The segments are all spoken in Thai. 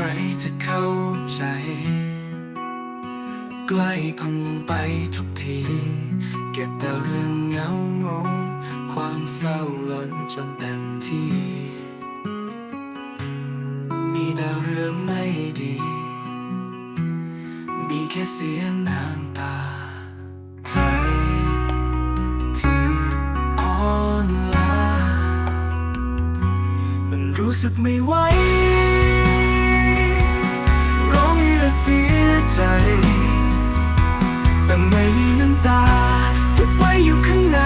ครจะเข้าใจ ใกล้พังไปทุกที เก็บแต่เรื่องเหงางงความเศร้าล้นจนเต็มที่ มีแต่เรื่องไม่ดี มีแค่เสียงน้ำตาใจที่อ่อนล้ามันรู้สึกไม่ไหว แต่ไม่มีน้ำตาเก็บไว้อยู่ข้างใน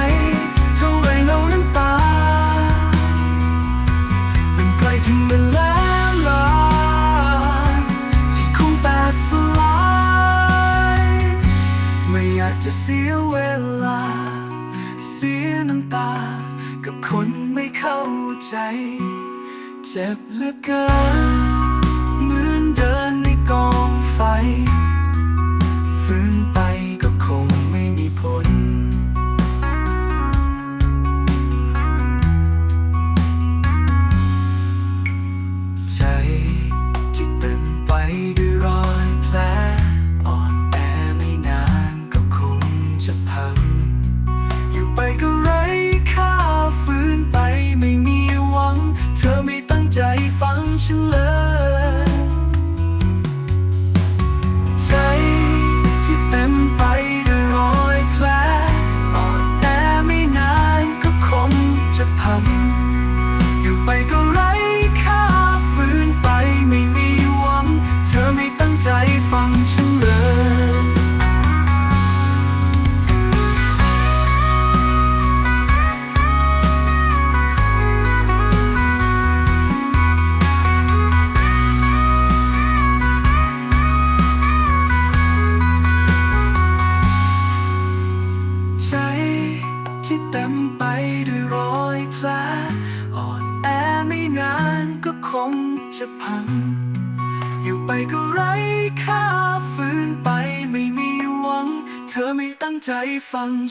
เท่าไรเราน้ำตามันใกล้ถึงเวลาลาที่คงแตกสลายไม่อยากจะเสียเวลา เสียน้ำตา กับคนไม่เข้าใจ เจ็บเหลือเกินเหมือนเดินในกองไฟ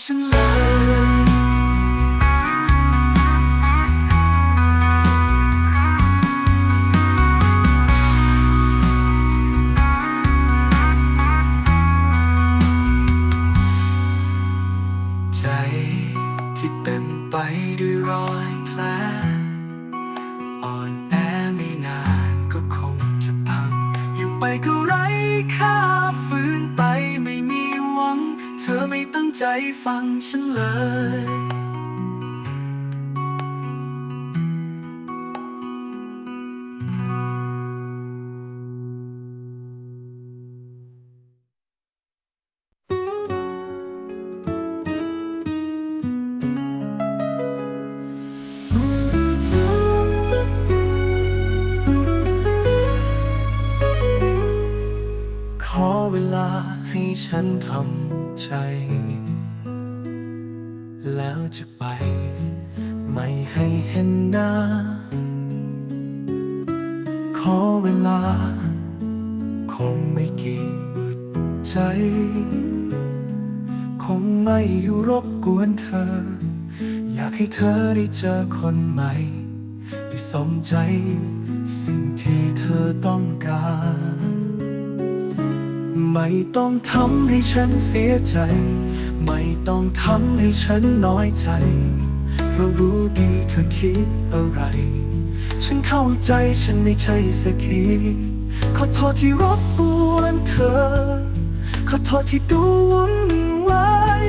ฟั ใจฟังฉันเลย ขอเวลาให้ฉันทำใจ จะไป ไม่ให้เห็นหน้า ขอเวลา คงไม่กี่อึดใจ คงไม่อยู่รบกวนเธอ อยากให้เธอได้เจอคนใหม่ที่สมใจ สิ่งที่เธอต้องการ ไม่ต้องทำให้ฉันเสียใจ ไม่ต้องทำให้ฉันน้อยใจ เพราะรู้ดีเธอคิดอะไร ฉันเข้าใจฉันไม่ใช่สักทีขอโทษที่รบกวนเธอ ขอโทษที่ดูวุ่นวาย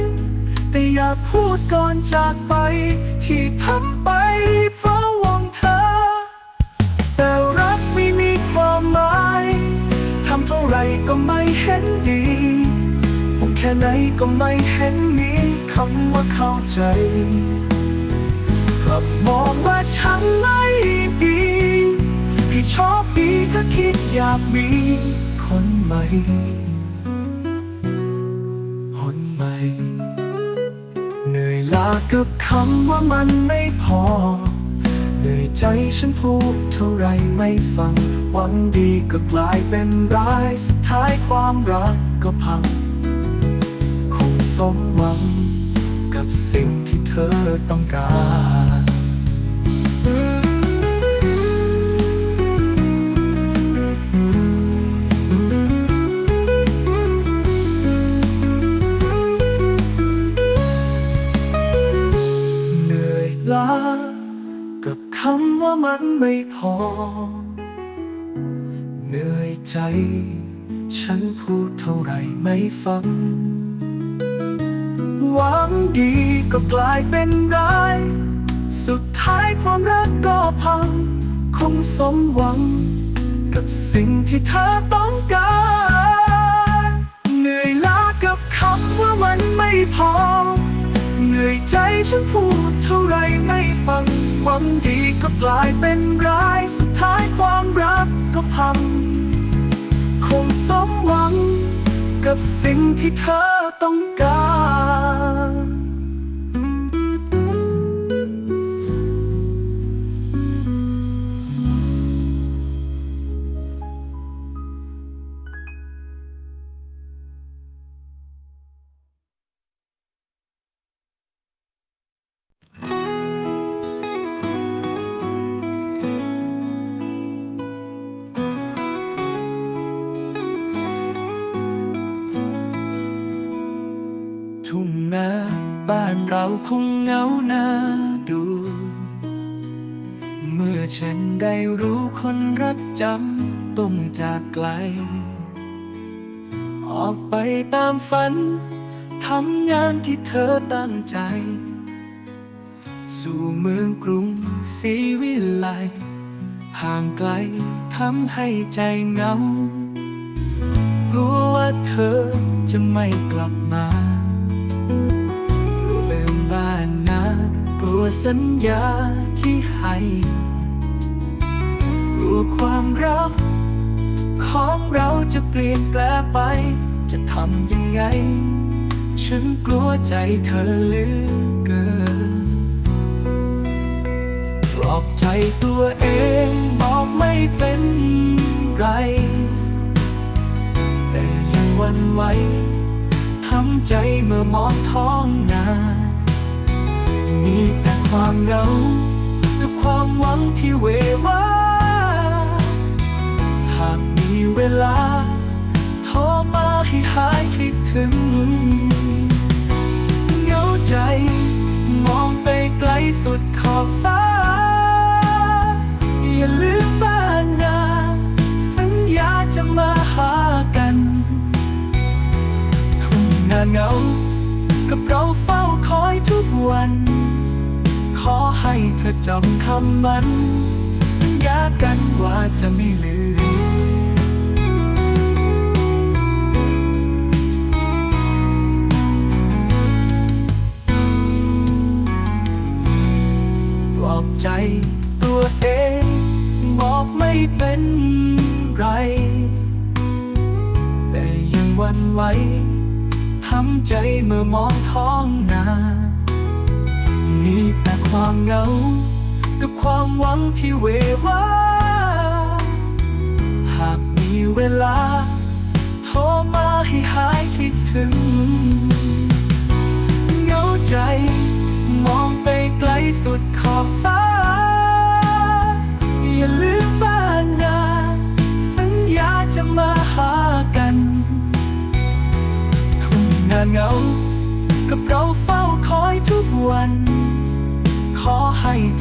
แต่อย่าพูดก่อนจากไป ที่ทำไปเพราะหวังเธอ แต่รักไม่มีความหมายทำเท่าไรก็ไม่เห็นดี แค่ไหนก็ไม่เห็นมีคำว่าเข้าใจ กลับมองว่าฉันไม่ดีให้โชคดีถ้าคิดอยากมีคนใหม่ คนใหม่ เหนื่อยลากับคำว่ามันไม่พอเหนื่อยใจฉันพูดเท่าไรไม่ฟังหวังดีก็กลายเป็นร้ายสุดท้ายความรักก็พัง สมหวัง กับสิ่งที่เธอต้องการเหนื่อยล้ากับคำว่ามันไม่พอ เหนื่อยใจ ฉันพูดเท่าไรไม่ฟัง หวังดีก็กลายเป็นร้าย สุดท้ายความรักก็พัง คงสมหวัง กับสิ่งที่เธอต้องการ เหนื่อยล้ากับคำว่ามันไม่พอ เหนื่อยใจฉันพูดเท่าไรไม่ฟัง หวังดีก็กลายเป็นร้าย สุดท้ายความรักก็พัง คงสมหวัง กับสิ่งที่เธอต้องการ คงเหงาหน้าดู เมื่อฉันได้รู้คนรักจำต้องจากไกล ออกไปตามฝันทำงานที่เธอตั้งใจ สู่เมืองกรุงศรีวิไลห่างไกลทำให้ใจเหงากลัวว่าเธอจะไม่กลับมา บ้านนากลัวสัญญาที่ให้กลัวความรักของเราจะเปลี่ยนแปลไป จะทำยังไง ฉันกลัวใจเธอเหลือเกินปลอบใจตัวเองบอกไม่เป็นไร แต่ยังหวันไหวทำใจเมื่อมองท้องนา มีแต่ความเหงากับความหวังที่เววาหากมีเวลาโทรมาให้หายคิดถึงเหงาใจ มองไปไกลสุดขอบฟ้า อย่าลืมบ้านนาสัญญาจะมาหากันทุ่งนาเหงากับเราเฝ้าคอยทุกวัน ขอให้เธอจำคำมัน สัญญากันว่าจะไม่ลืมปลอบใจตัวเองบอกไม่เป็นไร แต่ยังวันไหวทำใจเมื่อมองท้องนา ความเหงา กับความหวังที่เววาหากมีเวลา โทรมาให้หายคิดถึงเหงาใจ มองไปไกลสุดขอบฟ้าอย่า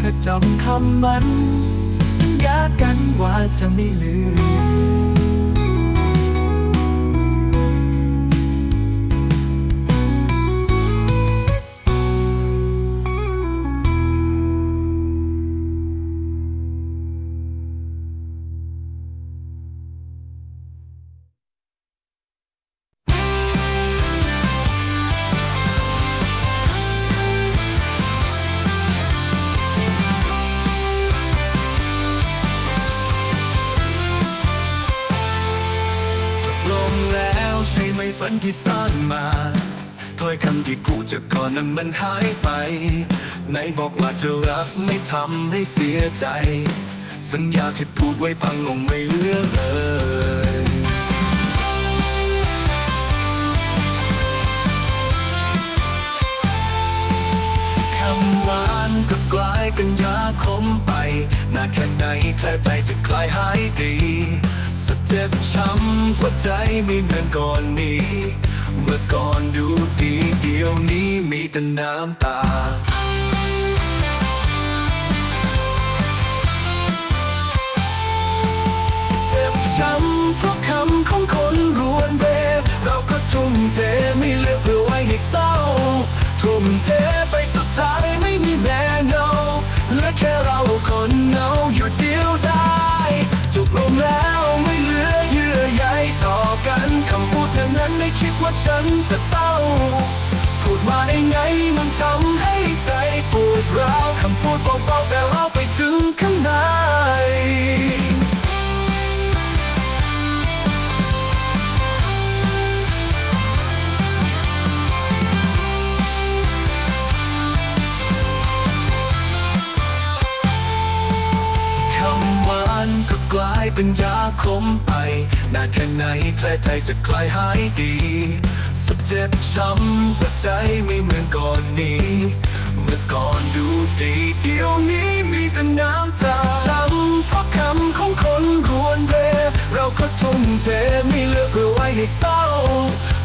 ธอจำคำมัน สัญญากันว่าจะไม่ลืม ที่ซ่อนมาถ้อยคำที่กูจะกก่อนนั้นมันหายไป ไหนบอกว่าจะรักไม่ทำให้เสียใจ สัญญาที่พูดไว้พังลงไม่เหลือเลย ก็กลายเป็นยาขมไปนาแค่ไหนแคลใจจะคลายหายดีสเจ็บช้ำหัวใจไม่เหมือนก่อนนี้ เมื่อก่อนดูดีเดียวนี้มีแต่น้ำตาเจ็บช้ำเพราะคำของคนรวนเบเราก็ทุ่มเทไม่เลือกเพื่อไว้ให้เศร้า ทุ่มเทไปสัก ทายไม่มีแม่เงาเหลือแค่เราคนเหงาอยู่เดียวได้จบลงแล้วไม่เหลือเยื่อใยต่อกันคำพูดเท่านั้นไม่คิดว่าฉันจะเศร้า พูดมาได้ไงมันทำให้ใจปวดร้าวคำพูดเบาๆแต่เราไป เป็นยาขมไปนานแค่ไหนแผลใจจะคลายหายดีสุดเจ็บช้ำหัวใจไม่เหมือนก่อนนี้ เมื่อก่อนดูดีเดี๋ยวนี้มีแต่น้ำตาช้ำเพราะคำของคนรวนเรเราก็ทุ่มเทไม่เลือกเพื่อไว้ให้เศร้า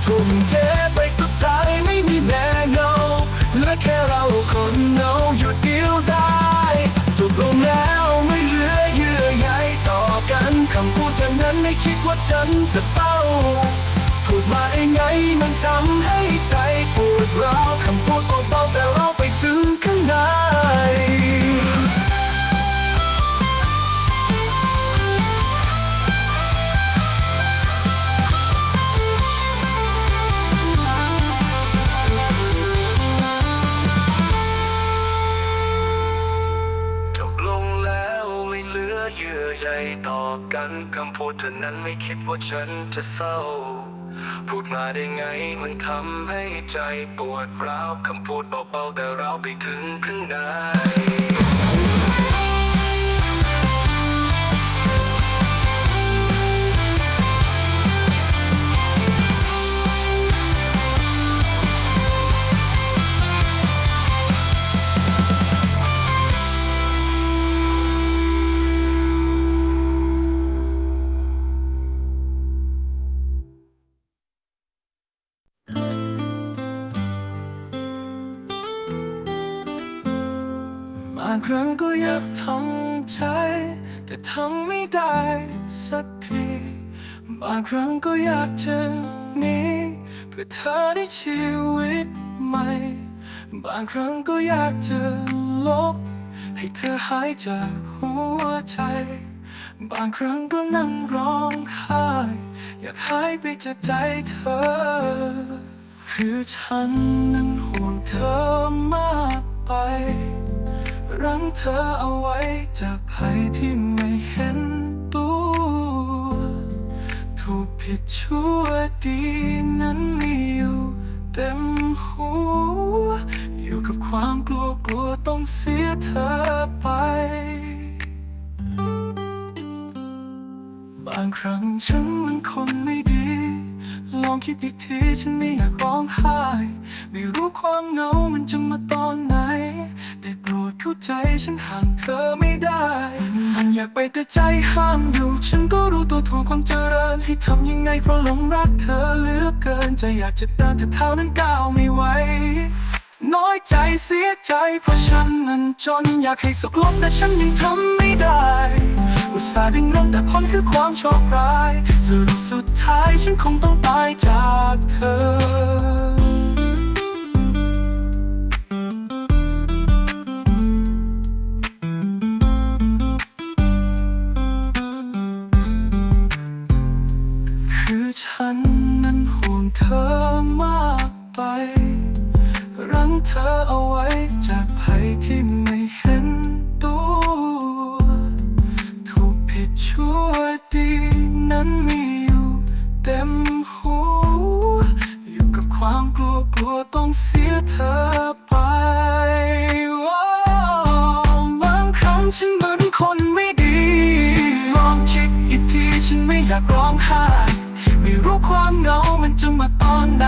ทุ่มเทไปสุดท้ายไม่มีแม่เงา ฉันจะเศร้า พูดมาได้ไงมันทำให้ใจปวดร้าวคำพูดเบา ต่อกันคำพูดเท่านั้นไม่คิดว่าฉันจะเศร้า พูดมาได้ไงมันทำให้ใจปวดร้าวคำพูดเบาๆแต่เราไปถึงข้างใน ครั้งก็อยากทำใจ แต่ทำไม่ได้สักที บางครั้งก็อยากจะหนีเพื่อเธอได้ชีวิตใหม่ บางครั้งก็อยากจะลบ ให้เธอหายจากหัวใจ บางครั้งก็นั่งร้องไห้ อยากหายไปจากใจเธอ คือฉันนั้นห่วงเธอมากไป รั้งเธอเอาไว้จากภัยที่ไม่เห็นตัว ถูกผิดชั่วดีนั้นมีอยู่เต็มหัว อยู่กับความกลัวกลัวต้องเสียเธอไป บางครั้งฉันมันคนไม่ดี ลองคิดอีกทีฉันไม่อยากร้องไห้ ไม่รู้ความเหงามันจะมาตอนไหน ได้โปรดเข้าใจฉันห่างเธอไม่ได้ มันอยากไปแต่ใจห้ามอยู่ ฉันก็รู้ตัวถูกความเจริญ ให้ทำยังไงเพราะหลงรักเธอเหลือเกิน ใจอยากจะเดินแต่เท้านั้นก้าวไม่ไหวน้อยใจเสียใจเพราะฉันนั้นจนอยากให้สุขลงแต่ฉันยังทำไม่ได้ อุตส่าห์ดึงรั้งแต่ผลคือความโชคร้าย สรุปสุดท้ายฉันคงต้องตายจากเธอ ไม่อยากร้องไห้ไม่รู้ความเหงามันจะมาตอนไหน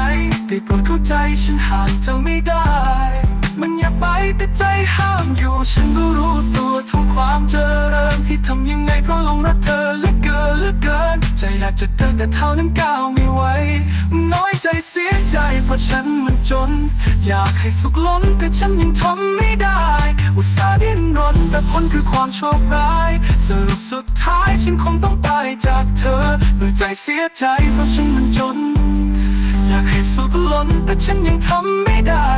ได้โปรดเข้าใจฉันห่างเธอไม่ได้ มันอยากไปแต่ใจห้ามอยู่ฉันก็รู้ตัว ความเจริญให้ทำยังไงเพราะหลงรักเธอเหลือเกินเหลืลือเกิน ใจอยากจะเดินแต่เท้านั้นก้าวไม่ไหวน้อยใจเสียใจเพราะฉันมันจน อยากให้สุขล้นแต่ฉันยังทำไม่ได้ อุตส่าห์ดิ้นรนแต่ผลคือความโชคร้าย สรุปสุดท้ายฉันคงต้องตายจากเธอด้วยใจเสียใจเพราะฉันมันจน อยากให้สุดล้นแต่ฉันยังทำไม่ได้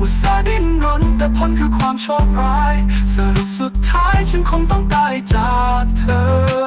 อุตส่าห์ดิ้นรนแต่ผลคือความโชคร้าย สรุปสุดท้าย ฉันคงต้องตายจากเธอ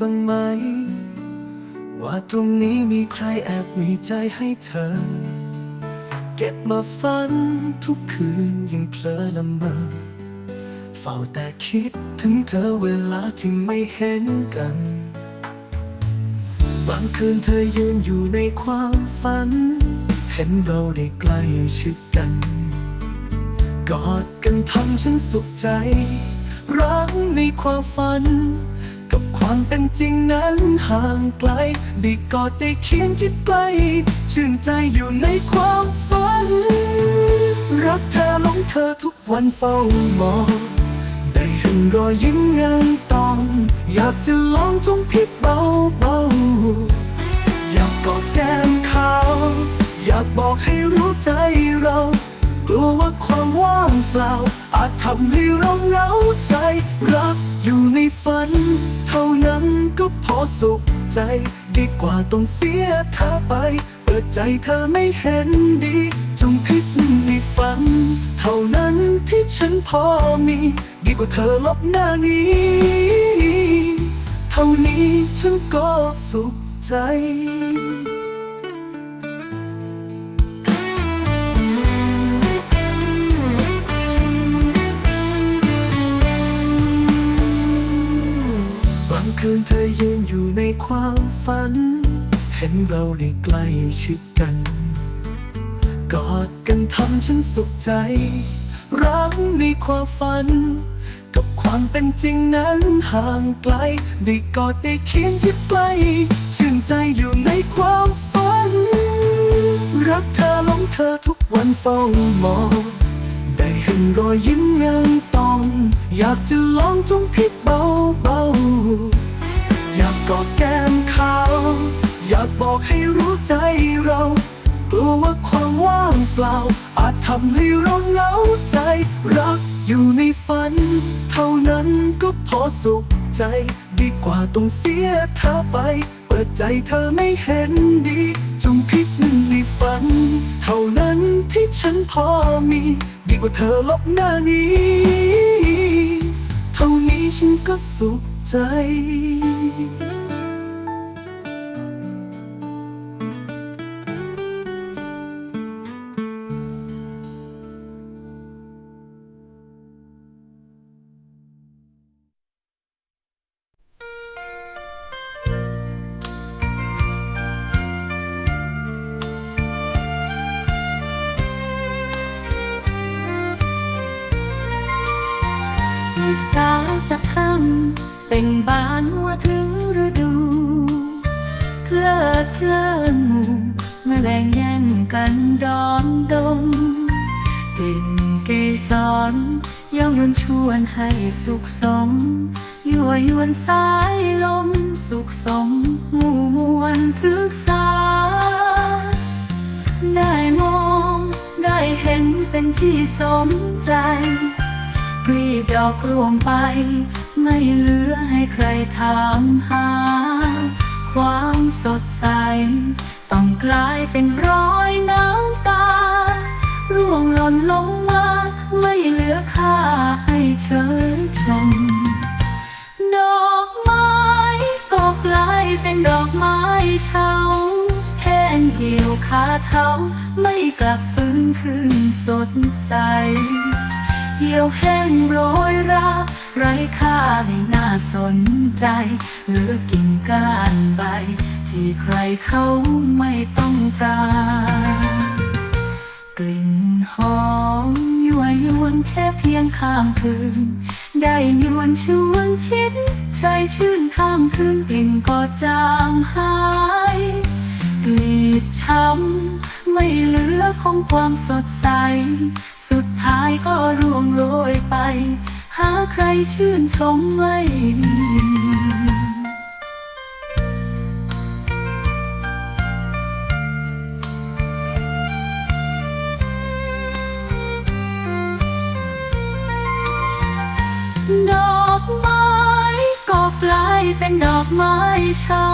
บ้างไหม ว่าตรงนี้มีใครแอบมีใจให้เธอ เก็บมาฝันทุกคืนยังเพลอละเมอเฝ้าแต่คิดถึงเธอเวลาที่ไม่เห็นกัน บางคืนเธอยืนอยู่ในความฝัน เห็นเราได้ใกล้ชิดกัน กอดกันทำฉันสุขใจ รักในความฝัน ความเป็นจริงนั้นห่างไกลได้กอดได้เคียงจิตใกล้ชื่นใจอยู่ในความฝัน รักเธอหลงเธอทุกวันเฝ้ามอง ได้เห็นรอยยิ้มยังต้อง อยากจะลองจงพิบเบาเบาอยากกอดแก้มเขา อยากบอกให้รู้ใจเรา กลัวว่าความว่างเปล่า อาจทำให้เราเหงาใจ รักอยู่ในฝัน เท่านั้นก็พอสุขใจ ดีกว่าต้องเสียเธอไป เปิดใจเธอไม่เห็นดี จงพิจในฝัน เท่านั้นที่ฉันพอมี ดีกว่าเธอลบหน้านี้ เท่านี้ฉันก็สุขใจ ฝัน เห็นเราได้ใกล้ชิดกัน กอดกันทำฉันสุขใจ รักในความฝัน กับความเป็นจริงนั้นห่างไกล ได้กอดได้เคียงจิตใกล้ชื่นใจอยู่ในความฝัน รักเธอหลงเธอทุกวันเฝ้ามองได้เห็นรอยยิ้มยังต้อง อยากจะลองจงพิบเบาๆอยากกอดแก้มเขา อยากบอกให้รู้ใจเรา กลัวว่าความว่างเปล่า อาจทำให้เราเหงาใจ รักอยู่ในฝัน เท่านั้นก็พอสุขใจ ดีกว่าต้องเสียเธอไป เปิดใจเธอไม่เห็นดี จงพิจารในฝัน เท่านั้นที่ฉันพอมี ดีกว่าเธอลบหน้านี้ เท่านี้ฉันก็สุขใจ เป็นบานหัวถึงฤดู เพลิดเพลินหมู่แมลงแย่งกันดอนดมกลิ่นเกสรย่องยวนชวนให้สุขสมยั่วยวนสายลมสุขสมหมู่มวลพฤกษา ได้มองได้เห็นเป็นที่สมใจกลีบดอกรวงไป ไม่เหลือให้ใครถามหา ความสดใส ต้องกลายเป็นรอยน้ำตา ร่วงหล่นลงมา ไม่เหลือค่าให้เชยชม ดอกไม้ก็กลายเป็นดอกไม้เฉาแห้งเหี่ยวขาเขาไม่กลับฟื้นคืนสดใส เหี่ยวแห้งโรยราไร้ค่าไม่น่าสนใจ เหลือกิ่งก้านใบ ที่ใครเขาไม่ต้องการกลิ่นหอมยั่วยวนแค่เพียงข้ามคืน ได้ยวนชวนชิดใจชื่นข้ามคืนกลิ่นก็จางหายกลีบช้ำ ไม่เหลือของความสดใส สุดท้ายก็ร่วงโรยไป หาใครชื่นชมไม่มีดอกไม้ก็กลายเป็นดอกไม้เฉา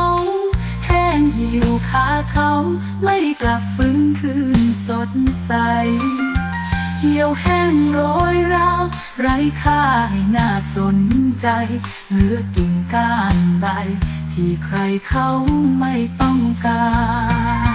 งเหี่ยวขาเขาไม่กลับฟื้นคืนสดใส เหี่ยวแห้งโรยราไร้ค่าให้น่าสนใจ เหลือกิ่งก้านใบที่ใครเขาไม่ต้องการ